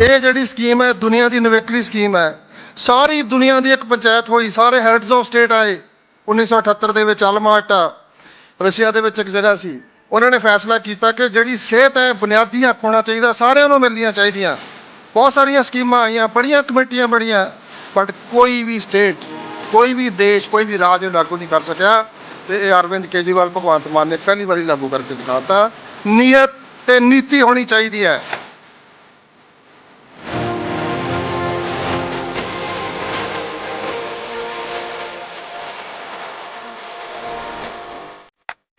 ਇਹ ਜਿਹੜੀ ਸਕੀਮ ਹੈ, ਦੁਨੀਆ ਦੀ ਨਵੇਕਲੀ ਸਕੀਮ ਹੈ। ਸਾਰੀ ਦੁਨੀਆ ਦੀ ਇੱਕ ਪੰਚਾਇਤ ਹੋਈ, ਸਾਰੇ ਹੈਡਸ ਆਫ ਸਟੇਟ ਆਏ। 1978 ਦੇ ਵਿੱਚ ਅਲਮਾਟਾ ਰਸ਼ੀਆ ਦੇ ਵਿੱਚ ਇੱਕ ਜਗ੍ਹਾ ਸੀ। ਉਹਨਾਂ ਨੇ ਫੈਸਲਾ ਕੀਤਾ ਕਿ ਜਿਹੜੀ ਸਿਹਤ ਹੈ, ਬੁਨਿਆਦੀ ਹੱਕ ਹੋਣਾ ਚਾਹੀਦਾ, ਸਾਰਿਆਂ ਨੂੰ ਮਿਲਣੀਆਂ ਚਾਹੀਦੀਆਂ। ਬਹੁਤ ਸਾਰੀਆਂ ਸਕੀਮਾਂ ਆਈਆਂ, ਬੜੀਆਂ ਕਮੇਟੀਆਂ ਬੜੀਆਂ ਬਟ ਕੋਈ ਵੀ ਸਟੇਟ ਕੋਈ ਵੀ ਦੇਸ਼, ਕੋਈ ਵੀ ਰਾਜ ਇਹ ਲਾਗੂ ਨਹੀਂ ਕਰ ਸਕਿਆ। ਤੇ ਇਹ ਅਰਵਿੰਦ ਕੇਜਰੀਵਾਲ ਭਗਵੰਤ ਮਾਨ ਨੇ ਪਹਿਲੀ ਵਾਰੀ ਲਾਗੂ ਕਰਕੇ ਦਿਖਾਤਾ ਨੀਅਤ ਤੇ ਨੀਤੀ ਹੋਣੀ ਚਾਹੀਦੀ ਹੈ।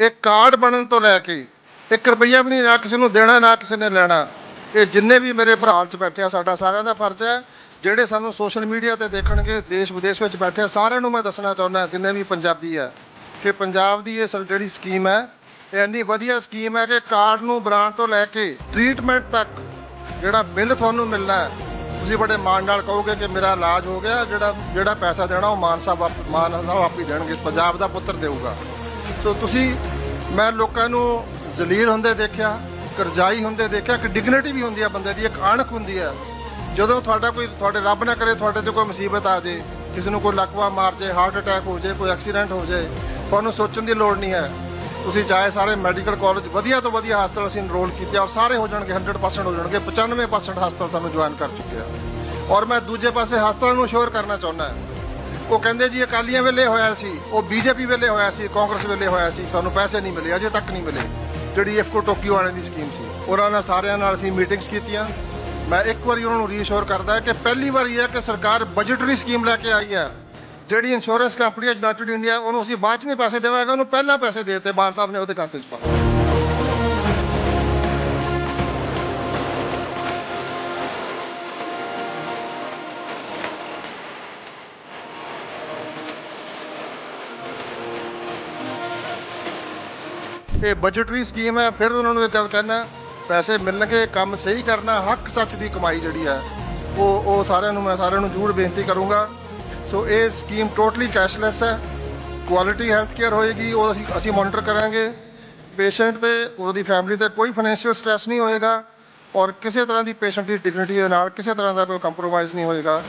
ਇਹ ਕਾਰਡ ਬਣਨ ਤੋਂ ਲੈ ਕੇ 1 ਰੁਪਈਆ ਵੀ ਨਹੀਂ ਨਾ ਕਿਸੇ ਨੂੰ ਦੇਣਾ, ਨਾ ਕਿਸੇ ਨੇ ਲੈਣਾ। ਇਹ ਜਿੰਨੇ ਵੀ ਮੇਰੇ ਭਰਾ ਚ ਬੈਠੇ ਆ ਸਾਡਾ ਸਾਰਿਆਂ ਦਾ ਫਰਜ਼ ਹੈ। ਜਿਹੜੇ ਸਾਨੂੰ ਸੋਸ਼ਲ ਮੀਡੀਆ ਤੇ ਦੇਖਣਗੇ, ਦੇਸ਼ ਵਿਦੇਸ਼ ਵਿੱਚ ਬੈਠੇ ਆ, ਸਾਰਿਆਂ ਨੂੰ ਮੈਂ ਦੱਸਣਾ ਚਾਹੁੰਦਾ, ਜਿੰਨੇ ਵੀ ਪੰਜਾਬੀ ਆ। ਕਿ ਪੰਜਾਬ ਦੀ ਇਹ ਸਰ- ਜਿਹੜੀ ਸਕੀਮ ਹੈ, ਇਹ ਇੰਨੀ ਵਧੀਆ ਸਕੀਮ ਹੈ ਕਿ ਕਾਰਡ ਨੂੰ ਬਣਾਉਣ ਤੋਂ ਲੈ ਕੇ ਟ੍ਰੀਟਮੈਂਟ ਤੱਕ ਜਿਹੜਾ ਬਿੱਲ ਤੁਹਾਨੂੰ ਮਿਲਣਾ ਤੁਸੀਂ ਬੜੇ ਮਾਣ ਨਾਲ ਕਹੋਗੇ ਕਿ ਮੇਰਾ ਇਲਾਜ ਹੋ ਗਿਆ, ਜਿਹੜਾ ਜਿਹੜਾ ਪੈਸਾ ਦੇਣਾ ਉਹ ਮਾਨ ਸਾਹਿਬ ਆਪ, ਮਾਨ ਸਾਹਿਬ ਆਪ ਹੀ ਦੇਣਗੇ, ਪੰਜਾਬ ਦਾ ਪੁੱਤਰ ਦੇਊਗਾ। ਸੋ ਤੁਸੀਂ ਮੈਂ ਲੋਕਾਂ ਨੂੰ ਜ਼ਲੀਲ ਹੁੰਦੇ ਦੇਖਿਆ, ਕਰਜ਼ਾਈ ਹੁੰਦੇ ਦੇਖਿਆ ਕਿ ਡਿਗਨਿਟੀ ਵੀ ਹੁੰਦੀ ਹੈ ਬੰਦੇ ਦੀ, ਇੱਕ ਅਣਖ ਹੁੰਦੀ ਹੈ ਜਦੋਂ ਤੁਹਾਡਾ ਕੋਈ, ਤੁਹਾਡੇ ਰੱਬ ਨਾ ਕਰੇ, ਤੁਹਾਡੇ ਤੇ ਕੋਈ ਮੁਸੀਬਤ ਆ ਜੇ, ਕਿਸੇ ਨੂੰ ਕੋਈ ਲਕਵਾ ਮਾਰ ਜੇ, ਹਾਰਟ ਅਟੈਕ ਹੋ ਜੇ, ਕੋਈ ਐਕਸੀਡੈਂਟ ਹੋ ਜੇ, ਤੁਹਾਨੂੰ ਸੋਚਣ ਦੀ ਲੋੜ ਨਹੀਂ ਹੈ। ਤੁਸੀਂ ਜਾਏ ਸਾਰੇ ਮੈਡੀਕਲ ਕਾਲਜ ਵਧੀਆ ਤੋਂ ਵਧੀਆ ਹਸਪਤਾਲ ਅਸੀਂ ਇਨਰੋਲ ਕੀਤੇ ਔਰ ਸਾਰੇ ਹੋ ਜਾਣਗੇ 100% ਹੋ ਜਾਣਗੇ 95% ਹਸਪਤਾਲ ਸਾਨੂੰ ਜੁਆਇਨ ਕਰ ਚੁੱਕੇ ਆ। ਔਰ ਮੈਂ ਦੂਜੇ ਪਾਸੇ ਹਸਪਤਾਲ ਨੂੰ ਸ਼ੋਰ ਕਰਨਾ ਚਾਹੁੰਦਾ ਉਹ ਕਹਿੰਦੇ ਜੀ ਅਕਾਲੀਆਂ ਵੇਲੇ ਹੋਇਆ ਸੀ, ਉਹ ਬੀਜੇਪੀ ਵੇਲੇ ਹੋਇਆ ਸੀ, ਕਾਂਗਰਸ ਵੇਲੇ ਹੋਇਆ ਸੀ, ਸਾਨੂੰ ਪੈਸੇ ਨਹੀਂ ਮਿਲੇ, ਅਜੇ ਤੱਕ ਨਹੀਂ ਮਿਲੇ। ਜਿਹੜੀ ਇਫਕੋ ਟੋਕੀਓ ਵਾਲੇ ਦੀ ਸਕੀਮ ਸੀ। ਉਹਨਾਂ ਨਾਲ ਸਾਰਿਆਂ ਨਾਲ ਅਸੀਂ ਮੀਟਿੰਗਸ ਕੀਤੀਆਂ। ਮੈਂ ਇੱਕ ਵਾਰੀ ਉਹਨਾਂ ਨੂੰ ਰੀਅਸ਼ੋਰ ਕਰਦਾ ਕਿ ਪਹਿਲੀ ਵਾਰੀ ਹੈ ਕਿ ਸਰਕਾਰ ਬਜਟਰੀ ਸਕੀਮ ਲੈ ਕੇ ਆਈ ਹੈ। ਜਿਹੜੀ ਇੰਸ਼ੋਰੈਂਸ ਕੰਪਨੀਆਂ ਹੈ ਯੂਨਾਈਟਿਡ ਇੰਡੀਆ ਉਹਨੂੰ ਅਸੀਂ ਬਾਅਦ ਚ ਨਹੀਂ ਪੈਸੇ ਦੇਵਾਂਗੇ, ਉਹਨੂੰ ਪਹਿਲਾਂ ਪੈਸੇ ਦੇ ਦਿੱਤੇ, ਮਾਨ ਸਾਹਿਬ ਨੇ ਉਹਦੇ ਖਾਤੇ 'ਚ ਪਾ ਇਹ ਬਜਟਰੀ ਸਕੀਮ ਹੈ, ਫਿਰ ਉਹਨਾਂ ਨੂੰ ਇਹ ਗੱਲ ਕਹਿਣਾ ਪੈਸੇ ਮਿਲਣਗੇ, ਕੰਮ ਸਹੀ ਕਰਨਾ, ਹੱਕ ਸੱਚ ਦੀ ਕਮਾਈ ਜਿਹੜੀ ਹੈ, ਉਹ ਉਹ ਸਾਰਿਆਂ ਨੂੰ ਮੈਂ ਸਾਰਿਆਂ ਨੂੰ ਜ਼ਰੂਰ ਬੇਨਤੀ ਕਰੂੰਗਾ। ਸੋ ਇਹ ਸਕੀਮ ਟੋਟਲੀ ਕੈਸ਼ਲੈਸ ਹੈ ਕੁਆਲਿਟੀ ਹੈਲਥ ਕੇਅਰ ਹੋਏਗੀ, ਉਹ ਅਸੀਂ ਅਸੀਂ ਮੋਨੀਟਰ ਕਰਾਂਗੇ। ਪੇਸ਼ੈਂਟ ਤੇ ਉਹਦੀ ਫੈਮਿਲੀ ਤੇ ਕੋਈ ਫਾਈਨੈਂਸ਼ੀਅਲ ਸਟ੍ਰੈਸ ਨਹੀਂ ਹੋਏਗਾ, ਔਰ ਕਿਸੇ ਤਰ੍ਹਾਂ ਦੀ ਪੇਸ਼ੈਂਟ ਦੀ ਡਿਗਨਿਟੀ ਦੇ ਨਾਲ ਕਿਸੇ ਤਰ੍ਹਾਂ ਦਾ ਕੋਈ ਕੰਪਰੋਮਾਈਜ਼ ਨਹੀਂ ਹੋਏਗਾ।